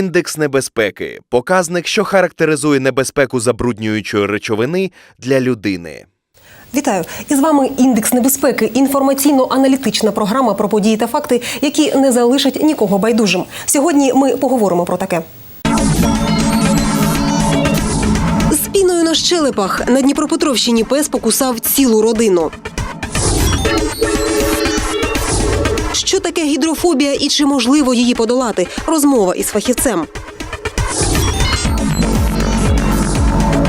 Індекс небезпеки показник, що характеризує небезпеку забруднюючої речовини для людини. Вітаю! І з вами індекс небезпеки. Інформаційно-аналітична програма про події та факти, які не залишать нікого байдужим. Сьогодні ми поговоримо про таке. З піною на щелепах на Дніпропетровщині пес покусав цілу родину. Що таке гідрофобія і чи можливо її подолати? Розмова із фахівцем.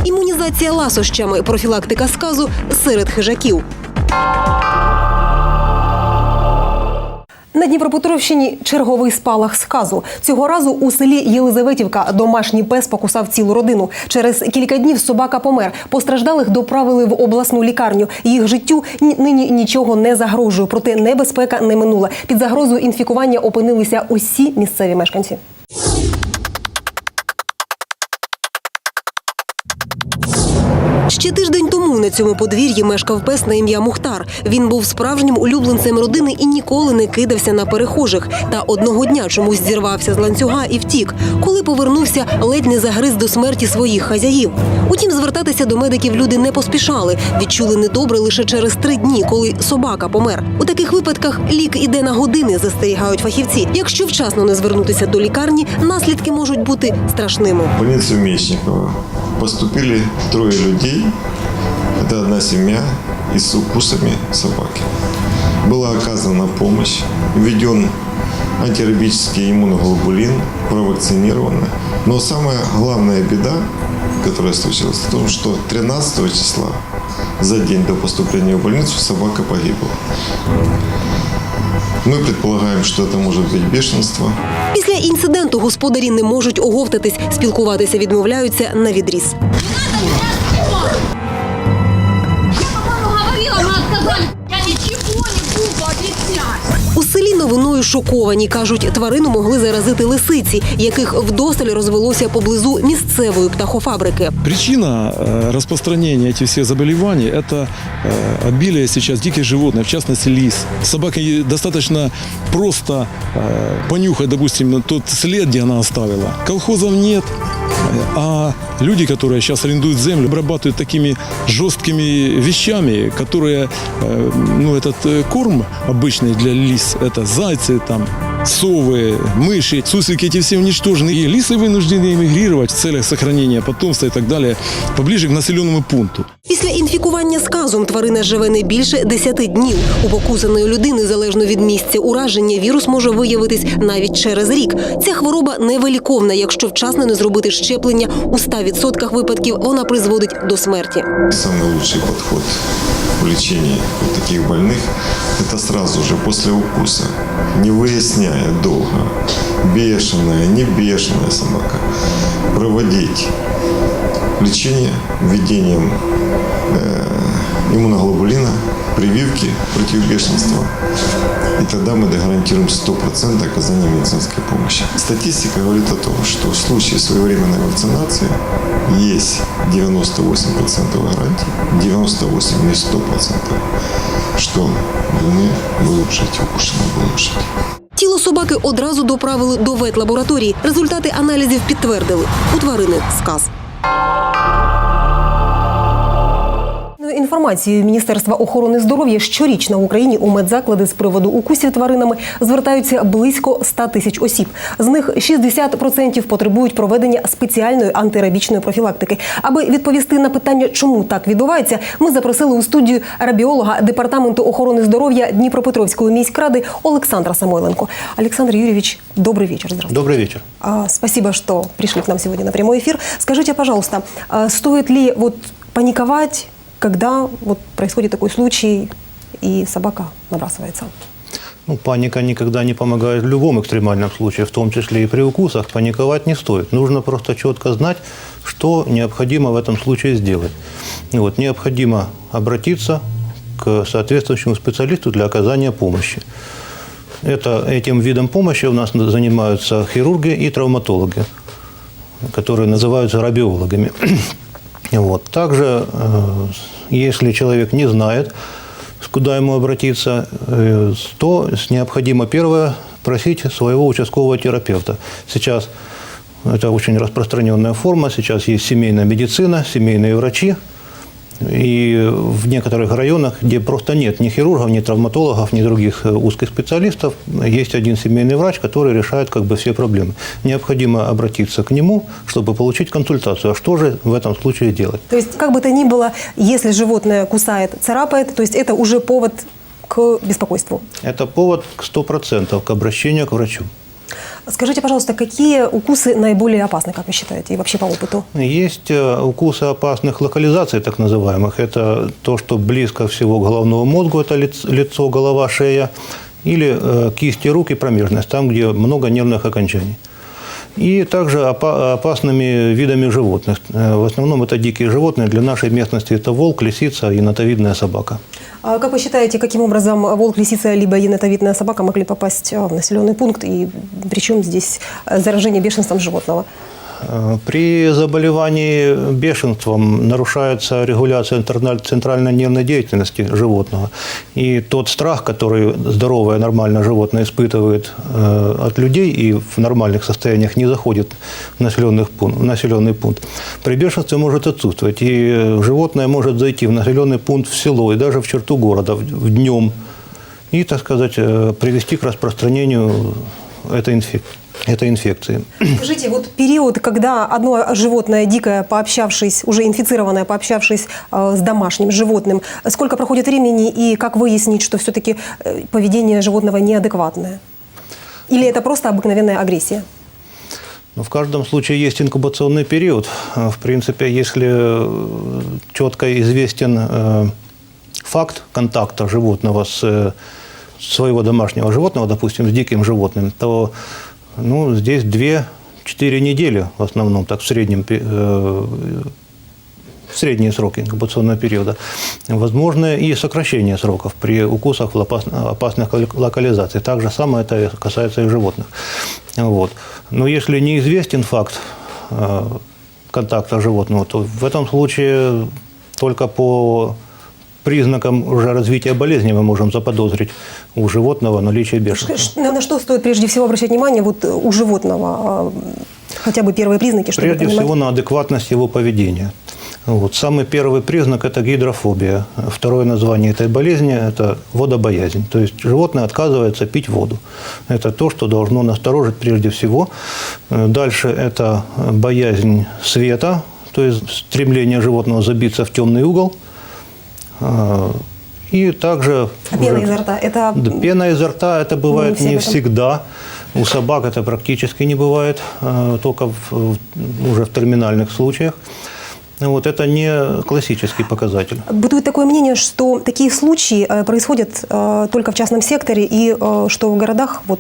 Імунізація ласощами, профілактика сказу серед хижаків. На Дніпропетровщині черговий спалах сказу. Цього разу у селі Єлизаветівка домашній пес покусав цілу родину. Через кілька днів собака помер. Постраждалих доправили в обласну лікарню. Їх життю ні- нині нічого не загрожує. Проте небезпека не минула. Під загрозою інфікування опинилися усі місцеві мешканці. Ще тиждень тому на цьому подвір'ї мешкав пес на ім'я Мухтар. Він був справжнім улюбленцем родини і ніколи не кидався на перехожих. Та одного дня чомусь зірвався з ланцюга і втік. Коли повернувся, ледь не загриз до смерті своїх хазяїв. Утім, звертатися до медиків люди не поспішали. Відчули недобре лише через три дні, коли собака помер. У таких випадках лік іде на години, застерігають фахівці. Якщо вчасно не звернутися до лікарні, наслідки можуть бути страшними. В больницу Мечникова поступили трое людей. Это одна семья и с укусами собаки. Была оказана помощь, введен антирабический иммуноглобулин, провакцинированы. Но самая главная беда, которая случилась, в том, что 13 числа, за день до поступления в больницу, собака погибла. Мы предполагаем, что это может быть бешенство, Після інциденту господарі не можуть оговтатись, спілкуватися відмовляються на відріз. новиною шоковані. Кажуть, тварину могли заразити лисиці, яких вдосталь розвелося поблизу місцевої птахофабрики. Причина э, распространения этих всех заболеваний – это э, обилие сейчас диких животных, в частности лис. Собаке ей достаточно просто э, понюхать, допустим, тот след, где она оставила. Колхозов нет, э, А люди, которые сейчас арендуют землю, обрабатывают такими жесткими вещами, которые, э, ну, этот э, корм обычный для лис, это зайцы, там, совы, мыши, суслики эти все уничтожены. И лисы вынуждены эмигрировать в целях сохранения потомства и так далее поближе к населенному пункту. Після інфікування сказом тварина живе не більше 10 днів. У покусаної людини, залежно від місця ураження, вірус може виявитись навіть через рік. Ця хвороба невиліковна. Якщо вчасно не зробити щеплення, у 100% випадків вона призводить до смерті. Самый лучший подход в лечении вот таких больных – это сразу же после укуса, не выясняя долго, бешеная, не бешеная собака, проводить лечение введением э, иммуноглобулина, прививки против бешенства. И тогда мы гарантируем 100% оказания медицинской помощи. Статистика говорит о том, что в случае своевременной вакцинации есть 98% гарантий, 98 не 100%, что мы улучшить, укушенного улучшить. Тіло собаки одразу доправили до ветлабораторії. Результати аналізів підтвердили у тварини сказ Ну, Інформацією Міністерства охорони здоров'я щорічно в Україні у медзаклади з приводу укусів тваринами звертаються близько 100 тисяч осіб. З них 60% потребують проведення спеціальної антирабічної профілактики. Аби відповісти на питання, чому так відбувається, ми запросили у студію рабіолога департаменту охорони здоров'я Дніпропетровської міськради Олександра Самойленко. Олександр Юрьевич, добрый вечер. Здравствуйте. Добрый вечер. А, Спасибо, что пришли к нам сегодня на прямой эфир. Скажите, пожалуйста, а стоит ли вот паниковать, когда вот происходит такой случай и собака набрасывается? Ну, паника никогда не помогает в любом экстремальном случае, в том числе и при укусах. Паниковать не стоит. Нужно просто четко знать, что необходимо в этом случае сделать. Вот, необходимо обратиться к соответствующему специалисту для оказания помощи. Это, этим видом помощи у нас занимаются хирурги и травматологи, которые называются рабиологами. Вот. Также, э, если человек не знает, куда ему обратиться, э, то необходимо первое просить своего участкового терапевта. Сейчас это очень распространенная форма. Сейчас есть семейная медицина, семейные врачи. И в некоторых районах, где просто нет ни хирургов, ни травматологов, ни других э, узких специалистов, есть один семейный врач, который решает как бы все проблемы. Необходимо обратиться к нему, чтобы получить консультацию. А что же в этом случае делать? То есть, как бы то ни было, если животное кусает, царапает, то есть это уже повод к беспокойству. Это повод к 100% к обращению к врачу. Скажите, пожалуйста, какие укусы наиболее опасны, как вы считаете, и вообще по опыту? Есть э, укусы опасных локализаций, так называемых. Это то, что близко всего к головному мозгу, это лиц- лицо, голова, шея, или э, кисти рук и промежность, там, где много нервных окончаний. И также опа- опасными видами животных. Э, В основном это дикие животные. Для нашей местности это волк, лисица и нотовидная собака. А как вы считаете, каким образом волк, лисица либо енотовидная собака могли попасть а, в населенный пункт, и причем здесь а, заражение бешенством животного? Э, При заболевании бешенством нарушается регуляция центральной нервной деятельности животного. И тот страх, который здоровое, нормальное животное испытывает э, от людей и в нормальных состояниях не заходит в, населенных пун- в населенный пункт, при бешенстве может отсутствовать. И животное может зайти в населенный пункт, в село и даже в черту города в, днем и, так сказать, э, привести к распространению этой, инфек- этой инфекции. Скажите, вот период, когда одно животное дикое, пообщавшись, уже инфицированное, пообщавшись э, с домашним животным, сколько проходит времени и как выяснить, что все-таки поведение животного неадекватное? Или это просто обыкновенная агрессия? Но в каждом случае есть инкубационный период. Э, В принципе, если э, четко известен э, факт контакта животного с э, своего домашнего животного, допустим, с диким животным, то ну, здесь 2-4 недели в основном, так в среднем э, средние сроки инкубационного периода. Возможно и сокращение сроков при укусах в опас- опасных лок- локализациях. Так же самое это касается и животных. Вот. Но если неизвестен факт э, контакта животного, то в этом случае только по признакам уже развития болезни мы можем заподозрить у животного наличие бешенства. На, на что стоит прежде всего обращать внимание вот, э, у животного? а, Хотя бы первые признаки, чтобы Прежде понимать? всего на адекватность его поведения. Вот. Самый первый признак – это гидрофобия. Второе название этой болезни – это водобоязнь. То есть животное отказывается пить воду. Это то, что должно насторожить прежде всего. Дальше это боязнь света, то есть стремление животного забиться в темный угол. А, И также… А пена изо рта – это пена изо рта это Не бывает не этом. всегда. У собак это практически не бывает, э, только в- уже в терминальных случаях. Вот это не классический показатель. Бытует такое мнение, что такие случаи э, происходят э, только в частном секторе, и э, что в городах вот,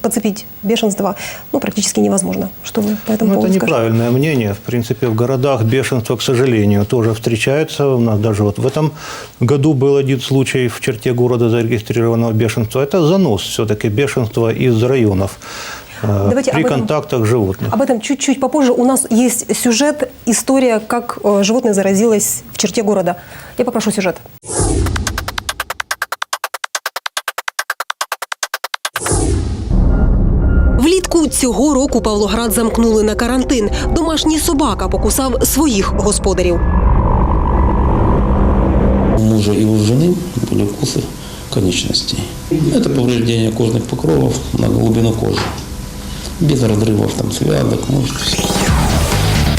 подцепить бешенство ну, практически невозможно. Что вы по этому Ну, это поводу скажете? неправильное мнение. В принципе, в городах бешенство, к сожалению, тоже встречается. У нас даже вот в этом году был один случай в черте города зарегистрированного бешенства. Это занос все-таки бешенства из районов э, Давайте при этом- контактах животных. Об этом чуть-чуть попозже. У нас есть сюжет, история, как э, животное заразилось в черте города. Я попрошу сюжет. Влітку цього року Павлоград замкнули на карантин. Домашній собака покусав своїх господарів. У мужа и у жены были укусы конечностей. Это повреждение кожных покровов на глубину кожи. Без разрывов там связок, мышц.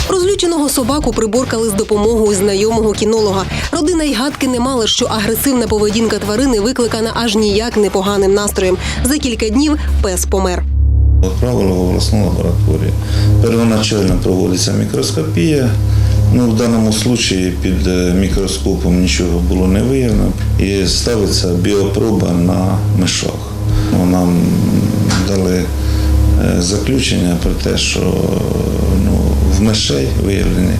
Розлюченого собаку приборкали з допомогою знайомого кінолога. Родина й гадки не мала, що агресивна поведінка тварини викликана аж ніяк непоганим настроєм. За кілька днів пес помер. Відправили в обласну лабораторію. Первоначально проводиться мікроскопія. Ну, в даному випадку під е, мікроскопом нічого було не виявлено. І ставиться біопроба на мишах. Ну, Нам дали е, заключення про те, що ну, в мишей виявлений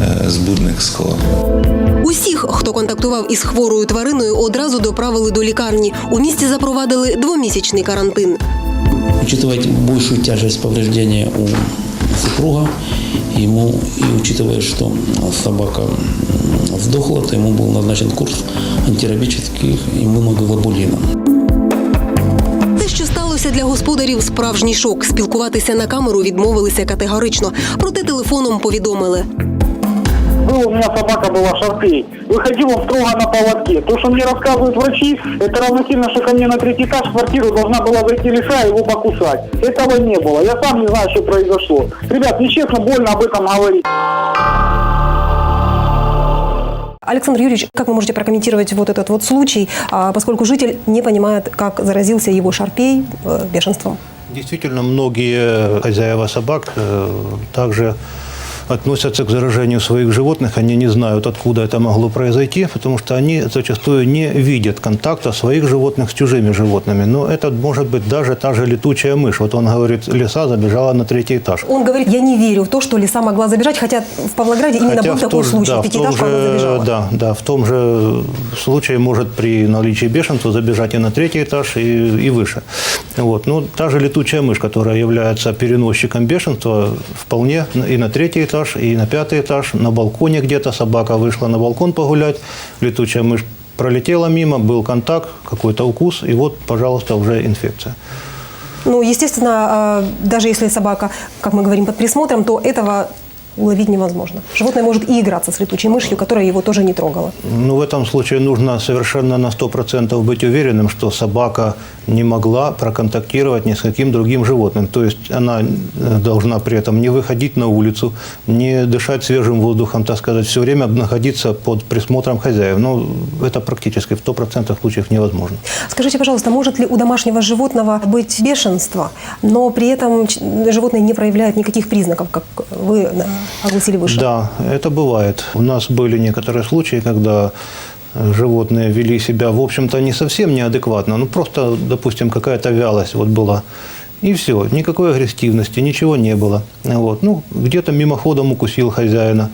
е, збудник скла. Усіх, хто контактував із хворою твариною, одразу доправили до лікарні. У місті запровадили двомісячний карантин. Учитывая большую тяжесть повреждения у супруга, ему и учитывая, что собака м, сдохла, то ему был назначен курс антирабических иммуноглобулинов. Те, що сталося Стався для господарів справжній шок. Спілкуватися на камеру відмовилися категорично. Проте телефоном повідомили. Был у меня собака была шарпей. Выходил он строго на поводке. То, что мне рассказывают врачи, это равносильно, что ко мне на третий этаж в квартиру должна была зайти лиса и его покусать. Этого не было. Я сам не знаю, что произошло. Ребят, нечестно, больно об этом говорить. Александр Юрьевич, как вы можете прокомментировать вот этот вот случай, а, поскольку житель не понимает, как заразился его шарпей э, бешенством? Действительно, многие хозяева собак э, также относятся к заражению своих животных. Они не знают, откуда это могло произойти, потому что они зачастую не видят контакта своих животных с чужими животными. Но это может быть даже та же летучая мышь. Вот он говорит, лиса забежала на третий этаж. Он говорит, я не верю в то, что лиса могла забежать, хотя в Павлограде именно Хотя был в такой том- случай. да, Пятиэтажка она же, забежала. да, да, в том же случае может при наличии бешенства забежать и на третий этаж, и, и выше. Вот. Ну, та же летучая мышь, которая является переносчиком бешенства, вполне и на третий этаж, и на пятый этаж, на балконе где-то собака вышла на балкон погулять, летучая мышь пролетела мимо, был контакт, какой-то укус, и вот, пожалуйста, уже инфекция. Ну, естественно, а, даже если собака, как мы говорим, под присмотром, то этого уловить невозможно. Животное может и играться с летучей мышью, которая его тоже не трогала. Ну, в этом случае нужно совершенно на 100% быть уверенным, что собака не могла проконтактировать ни с каким другим животным. То есть она э, должна при этом не выходить на улицу, не дышать свежим воздухом, так сказать, все время находиться под присмотром хозяев. Ну, это практически в 100% случаев невозможно. Скажите, пожалуйста, может ли у домашнего животного быть бешенство, но при этом животное не проявляет никаких признаков, как вы э, огласили выше? Да, это бывает. У нас были некоторые случаи, когда животные вели себя, в общем-то, не совсем неадекватно, ну просто, допустим, какая-то вялость вот была. И все, никакой агрессивности, ничего не было. Вот. Ну, где-то мимоходом укусил хозяина,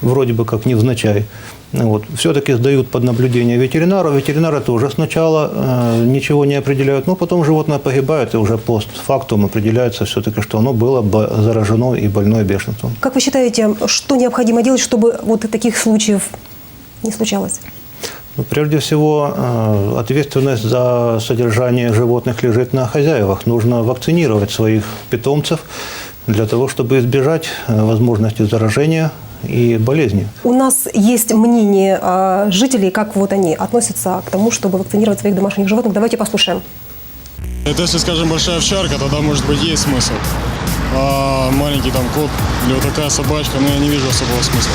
вроде бы как невзначай. Вот. Все-таки сдают под наблюдение ветеринару. Ветеринары тоже сначала э, ничего не определяют, но потом животное погибает, и уже постфактум определяется все-таки, что оно было заражено и больное бешенством. Как вы считаете, что необходимо делать, чтобы вот таких случаев не случалось? Ну, Прежде всего, э, ответственность за содержание животных лежит на хозяевах. Нужно вакцинировать своих питомцев для того, чтобы избежать э, возможности заражения и болезни. У нас есть мнение а, жителей, как вот они относятся к тому, чтобы вакцинировать своих домашних животных. Давайте послушаем. Это если, скажем, большая овчарка, тогда, может быть, есть смысл. А маленький там кот или вот такая собачка, ну, я не вижу особого смысла.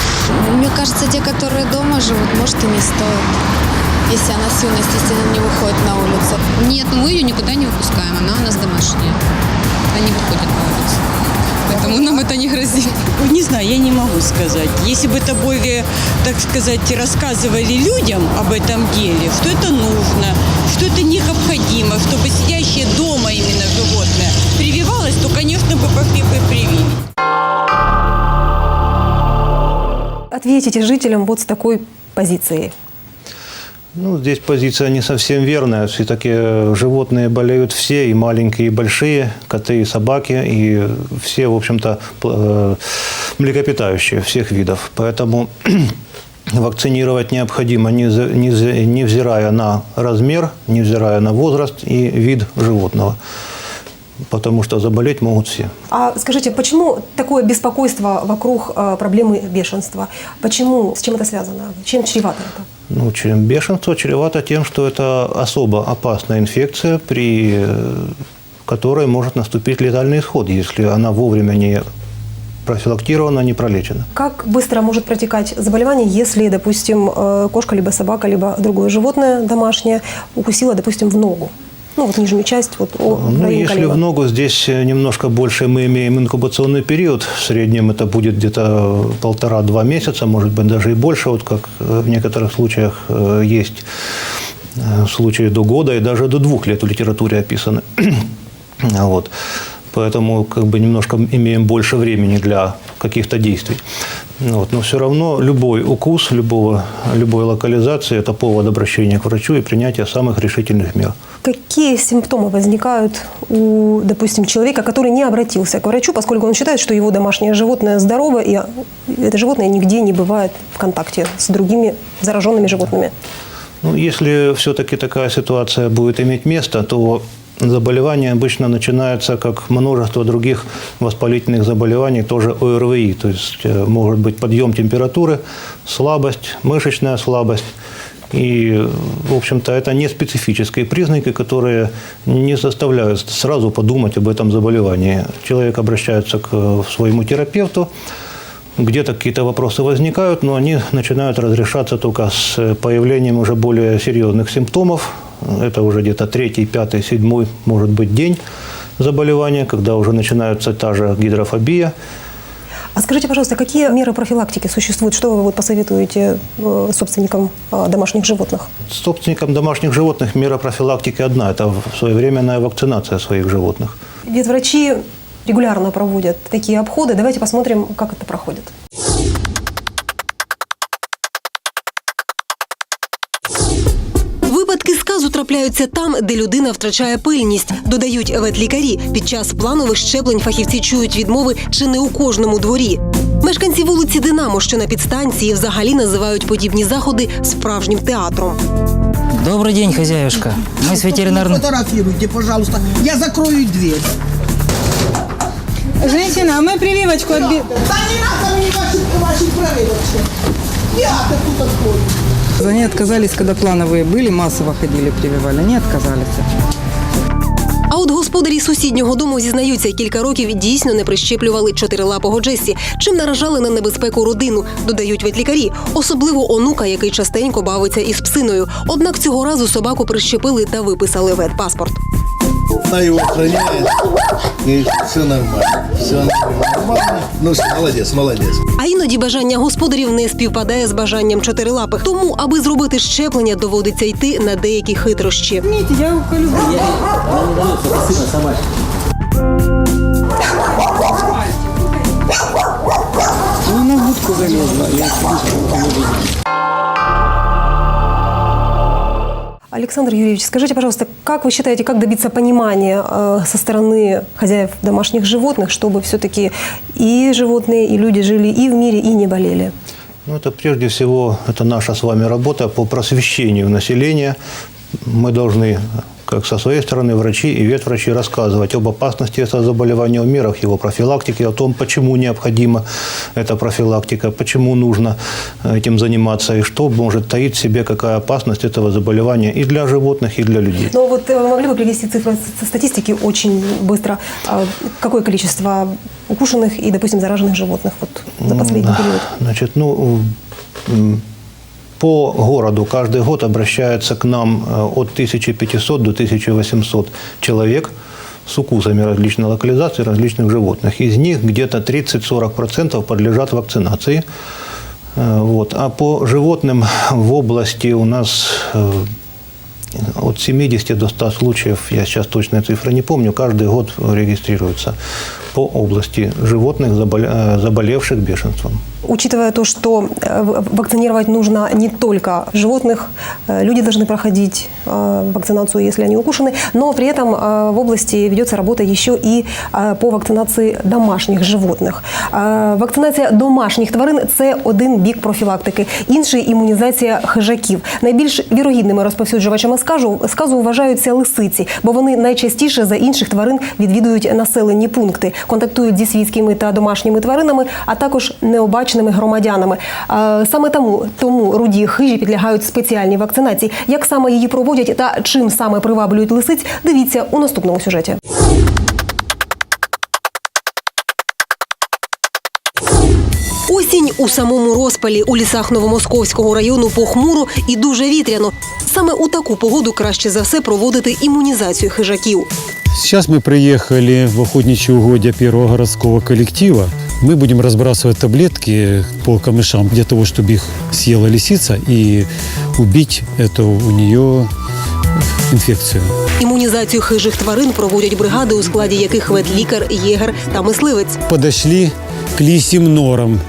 Мне кажется, те, которые дома живут, может и не стоит. Если она с юности, естественно, не выходит на улицу. Нет, ну мы ее никуда не выпускаем, она у нас домашняя. Она не выходит на улицу. Поэтому нам это не грозит. Не знаю, я не могу сказать. Если бы это более, так сказать, рассказывали людям об этом деле, что это нужно, что это необходимо, чтобы сидящее дома именно животное прививалось, то, конечно, бы пошли бы привили. Ответите жителям вот с такой позицией. Ну, здесь позиция не совсем верная. Все-таки животные болеют все, и маленькие, и большие, коты и собаки, и все, в общем-то, э, млекопитающие всех видов. Поэтому вакцинировать необходимо, невзирая на размер, невзирая на возраст и вид животного. Потому что заболеть могут все. А скажите, почему такое беспокойство вокруг э, проблемы бешенства? Почему? С чем это связано? Чем чревато это? Ну, бешенство чревато тем, что это особо опасная инфекция, при э, которой может наступить летальный исход, если она вовремя не профилактирована, не пролечена. Как быстро может протекать заболевание, если, допустим, э, кошка, либо собака, либо другое животное домашнее укусило, допустим, в ногу? Ну, вот нижнюю часть, вот о, Ну, если колена. в ногу, здесь э, немножко больше мы имеем инкубационный период. В среднем это будет где-то полтора-два месяца, может быть, даже и больше, вот как э, в некоторых случаях э, есть э, случаи до года и даже до двух лет в литературе описаны. Вот. Поэтому как бы немножко имеем больше времени для каких-то действий. Вот. Но все равно любой укус, любого, любой локализации – это повод обращения к врачу и принятия самых решительных мер. Какие симптомы возникают у, допустим, человека, который не обратился к врачу, поскольку он считает, что его домашнее животное здорово, и это животное нигде не бывает в контакте с другими зараженными животными? Ну, если все-таки такая ситуация будет иметь место, то заболевание обычно начинается как множество других воспалительных заболеваний, тоже ОРВИ. То есть э, может быть подъем температуры, слабость, мышечная слабость. И, в общем-то, это не специфические признаки, которые не заставляют сразу подумать об этом заболевании. Человек обращается к э, своему терапевту, где-то какие-то вопросы возникают, но они начинают разрешаться только с э, появлением уже более серьезных симптомов. Это уже где-то третий, пятый, седьмой, может быть, день заболевания, когда уже начинается та же гидрофобия. А скажите, пожалуйста, какие меры профилактики существуют? Что вы вот посоветуете э, собственникам э, домашних животных? Собственникам домашних животных мера профилактики одна – это своевременная вакцинация своих животных. Ветврачи регулярно проводят такие обходы. Давайте посмотрим, как это проходит. трапляються там, де людина втрачає пильність, додають ветлікарі. Під час планових щеплень фахівці чують відмови чи не у кожному дворі. Мешканці вулиці Динамо, що на підстанції, взагалі називають подібні заходи справжнім театром. Добрый день, хозяюшка. Мы с ветеринарным... Фотографируйте, пожалуйста. Я закрою дверь. Женщина, а мы прививочку отби... Да не надо мне ваши, ваши прививочки. Я тут открою. Они отказались, когда плановые были, массово ходили, прививали. Они отказались. А от господарі сусіднього дому зізнаються, кілька років дійсно не прищеплювали чотирилапого Джесі, чим наражали на небезпеку родину, додають ветлікарі, особливо онука, який частенько бавиться із псиною. Однак цього разу собаку прищепили та виписали ветпаспорт. Она его охраняет, І все нормально. Все нормально. Ну все, молодець, молодець. А іноді бажання господарів не співпадає з бажанням чотирилапих. Тому, аби зробити щеплення, доводиться йти на деякі хитрощі. Я ухожу. Александр Юрьевич, скажите, пожалуйста, как вы считаете, как добиться понимания э, со стороны хозяев домашних животных, чтобы все-таки и животные, и люди жили и в мире, и не болели? Ну, это прежде всего это наша с вами работа по просвещению населения. Мы должны, как со своей стороны, врачи и ветврачи рассказывать об опасности этого заболевания, о мерах его профилактики, о том, почему необходима эта профилактика, почему нужно этим заниматься и что может таить в себе, какая опасность этого заболевания и для животных, и для людей. Но вот э, вы могли бы привести цифры статистики очень быстро? А Какое количество укушенных и, допустим, зараженных животных вот за последний период? Значит, ну, по городу каждый год обращается к нам э, от 1500 до 1800 человек с укусами различной локализации различных животных. Из них где-то 30-40% подлежат вакцинации. Э, Вот. А по животным в области у нас э, от 70 до 100 случаев, я сейчас точные цифры не помню, каждый год регистрируется по области животных, заболе- э, заболевших бешенством. Учитывая то, что э, в- вакцинировать нужно не только животных, э, люди должны проходить э, вакцинацию, если они укушены, но при этом э, в области ведется работа еще и э, по вакцинації домашніх животних. Е, Вакцинація домашніх тварин це один бік профілактики, інший імунізація хижаків. Найбільш вірогідними розповсюджувачами сказу, сказу вважаються лисиці, бо вони найчастіше за інших тварин відвідують населені пункти, контактують зі свійськими та домашніми тваринами, а також необачними громадянами. Саме тому тому руді хижі підлягають спеціальній вакцинації. Як саме її проводять та чим саме приваблюють лисиць, дивіться у наступному сюжеті. Осінь у самому розпалі у лісах Новомосковського району похмуро і дуже вітряно. Саме у таку погоду краще за все проводити імунізацію хижаків. Сейчас мы приехали в охотничьи угодья первого городского коллектива. Мы будем разбрасывать таблетки по камышам для того, чтобы их съела лисица и убить эту у нее инфекцию. Імунізацію хижих тварин проводять бригади, у складі яких ветлікар, єгер та мисливець. Подошли к лисьим норам.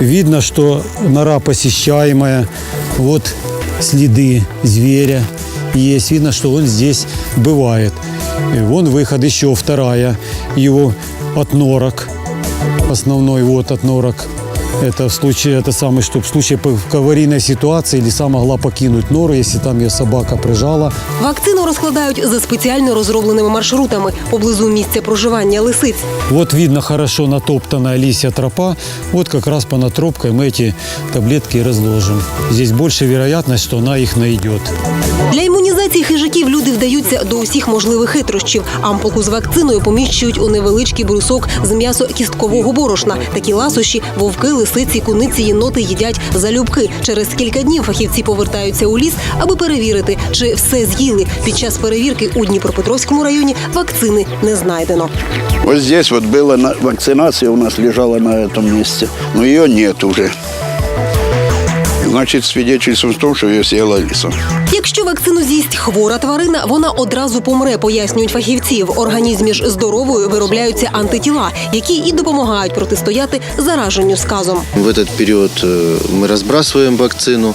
Видно, что нора посещаемая. Вот следы зверя есть. Видно, что он здесь бывает. И Вон выход еще вторая его от норок. Основной вот от норок Это в случае, это самое, что в случае п- аварийной ситуации лиса могла покинуть нору, если там ее собака прижала. Вакцину розкладають за спеціально розробленими маршрутами поблизу місця проживання лисиць. Вот видно хорошо натоптанная лисья тропа. Вот как раз по натропкой мы эти таблетки и разложим. Здесь больше вероятность, что она их найдет. Для імунізації хижаків люди вдаються до усіх можливих хитрощів. Ампулку з вакциною поміщують у невеличкий брусок з м'ясо кісткового борошна. Такі ласощі вовки, лисиці, куниці, єноти їдять залюбки. Через кілька днів фахівці повертаються у ліс, аби перевірити, чи все з'їли. Під час перевірки у Дніпропетровському районі вакцини не знайдено. Ось здесь вот была на- вакцинация у нас лежала на этом месте, но ее нет уже Значит, свидетельствует в том, что ее съела лиса. Якщо вакцину з'їсть хвора тварина, вона одразу помре, пояснюють фахівці. В організмі ж здоровою виробляються антитіла, які і допомагають протистояти зараженню сказом. В этот период э, мы разбрасываем вакцину.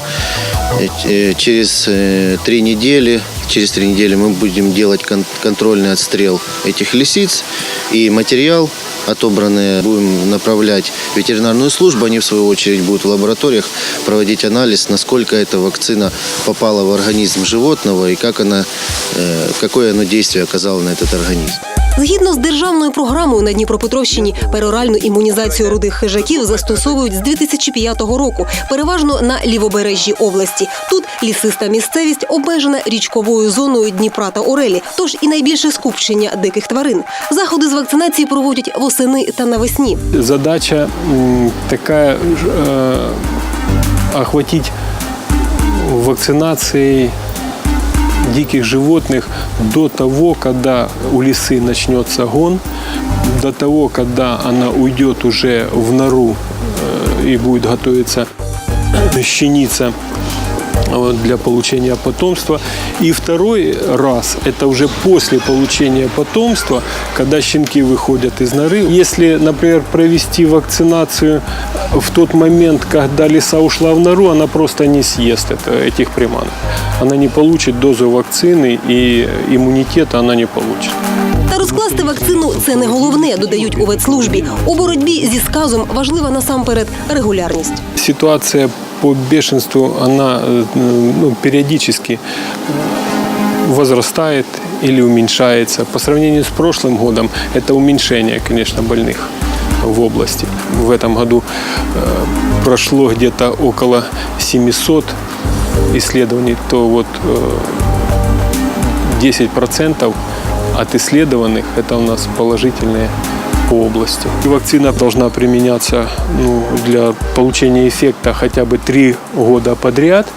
Э, э, Через э, три недели, через три недели мы будем делать кон- контрольный отстрел этих лисиц. И материал отобранный будем направлять в ветеринарную службу. Они, в свою очередь, будут в лабораториях проводить анализ, насколько эта вакцина попала в организм животного и как она, э, какое оно действие оказало на этот организм. Згідно з державною програмою на Дніпропетровщині, пероральну імунізацію рудих хижаків застосовують з 2005 року, переважно на лівобережжі області. Тут лісиста місцевість обмежена річковою зоною Дніпра та Орелі, тож і найбільше скупчення диких тварин. Заходи з вакцинації проводять восени та навесні. Задача м, такая э, охватить вакцинацией диких животных до того, когда у лисы начнется гон, до того, когда она уйдет уже в нору э, и будет готовиться щениться для получения потомства. И второй раз, это уже после получения потомства, когда щенки выходят из норы. Если, например, провести вакцинацию в тот момент, когда лиса ушла в нору, она просто не съест это, этих приманок. Она не получит дозу вакцины и иммунитета она не получит. Та розкласти вакцину це не головне, додають у ветслужбі. У боротьбі зі сказом важлива насамперед регулярність. Ситуация по бешенству, она э, ну, периодически возрастает или уменьшается. По сравнению с прошлым годом это уменьшение, конечно, больных в области. В этом году э, прошло где-то около 700 исследований, то вот э, 10% от исследованных это у нас положительные по области. И вакцина должна применяться ну, для получения эффекта хотя бы три года подряд.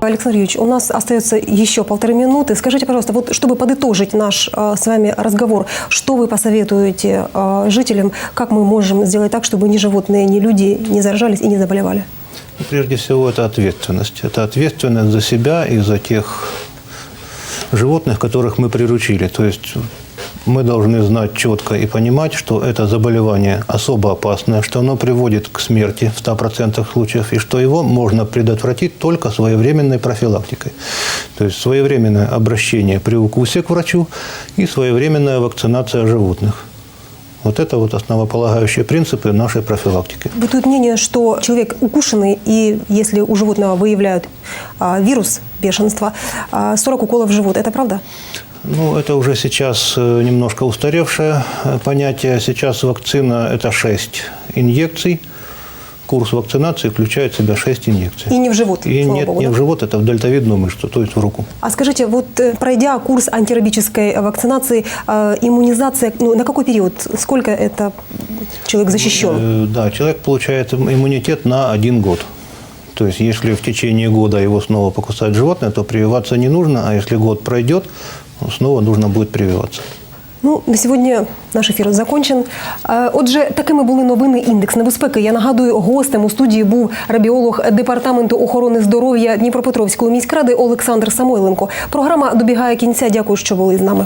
Александр Юрьевич, у нас остается еще полторы минуты. Скажите, пожалуйста, вот чтобы подытожить наш э, с вами разговор, что вы посоветуете э, жителям, как мы можем сделать так, чтобы ни животные, ни люди не заражались и не заболевали? Ну, Прежде всего, это ответственность. Это ответственность за себя и за тех животных, которых мы приручили. То есть мы должны знать четко и понимать, что это заболевание особо опасное, что оно приводит к смерти в 100% случаев, и что его можно предотвратить только своевременной профилактикой. То есть своевременное обращение при укусе к врачу и своевременная вакцинация животных. Вот это вот основополагающие принципы нашей профилактики. Бытует мнение, что человек укушенный, и если у животного выявляют а, вирус бешенства, а, 40 уколов в живот. Это правда? Ну, это уже сейчас э, немножко устаревшее э, понятие. Сейчас вакцина – это 6 инъекций. Курс вакцинации включает в себя 6 инъекций. И не в живот, И нет, богу, не да? в живот, это в дельтовидную мышцу, то есть в руку. А скажите, вот э, пройдя курс антирабической вакцинации, э, иммунизация, ну, на какой период? Сколько это человек защищен? Э, Да, человек получает им- иммунитет на один год. То есть, если в течение года его снова покусает животное, то прививаться не нужно, а если год пройдет, снова нужно будет прививаться. Ну, на сьогодні наш ефір закончен. Е, Отже, такими були новини індекс небезпеки. Я нагадую, гостем у студії був рабіолог департаменту охорони здоров'я Дніпропетровської міськради Олександр Самойленко. Програма добігає кінця. Дякую, що були з нами.